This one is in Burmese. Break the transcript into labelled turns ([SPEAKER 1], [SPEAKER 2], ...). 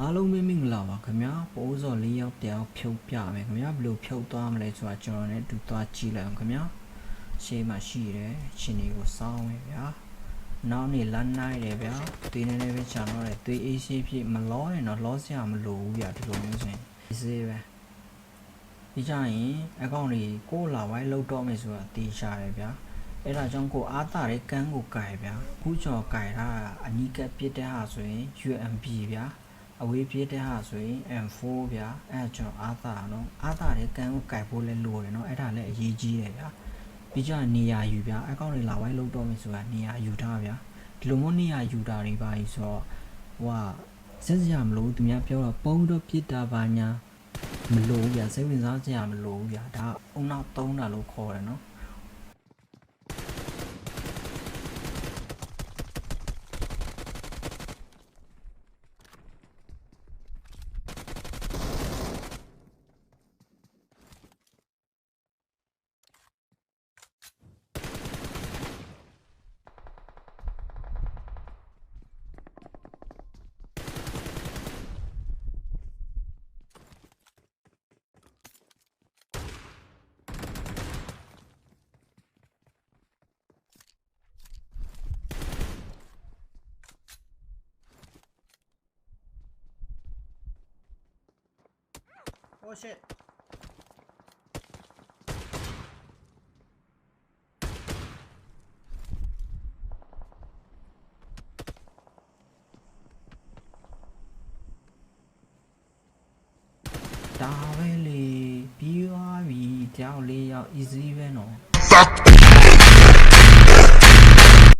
[SPEAKER 1] အားလုံးပဲမင်္ဂလာပါခင်ဗျာပိုးစော်လေးယောက်တယောက်ဖြုတ်ပြမယ်ခင်ဗျာဘယ်လိုဖြုတ်သွားမလဲဆိုတာကျွန်တော်လည်းတူသွားကြည့်လိုက်အောင်ခင်ဗျာရှေးမှာရှိတယ်ရှင်တွေကိုစောင်းမယ်ဗျာနောက်နေလမ်းနိုင်တယ်ဗျာသွေးနေနေပဲချာတော့တယ်သွေးအေးရှိဖြစ်မလောရင်တော့လောစရာမလိုဘူးဗျာဒီလိုမျိုးဆိုရင်ဒီစေးပဲဒီကြရင်အကောင့်တွေကိုလာဝိုင်းလောက်တော့မယ်ဆိုတာတေးရှာတယ်ဗျာအဲ့ဒါကြောင့်ကိုအားတာတဲ့ကန်းကိုကြိုက်ဗျာခုကျော်ကြိုက်တာအနီးကပ်ပြစ်တဲ့ဟာဆိုရင် UMB ဗျာ အဝေးပြေးတဲ့ဟာဆိုရင် M4 ဗျာအဲ့ဒါကျွန်တော်အားသာနော်အားသာတဲ့ကန်းကိုကြိုက်ဖို့လဲလိုတယ်နော်အဲ့ဒါလည်းအရေးကြီးတယ်ဗျာပြီးကြရင်နေရာယူဗျာအကောင့်တွေလာဝိုင်းလုံးတော့မယ်ဆိုတာနေရာယူထားဗျာဒီလိုမျိုးနေရာယူတာတွေပါကြီးဆိုတော့ဟိုကစက်စရာမလိုဘူးသူများပြောတော့ပုံတော့ပြစ်တာပါညာမလိုဘူးဗျာစိတ်ဝင်စားစရာမလိုဘူးဗျာဒါအုံနောက်သုံးတာလို့ခေါ်တယ်နော် Oh shit. ဒါပဲလေပြီးသွားပြီတယောက်လေးယောက် easy ပဲနော်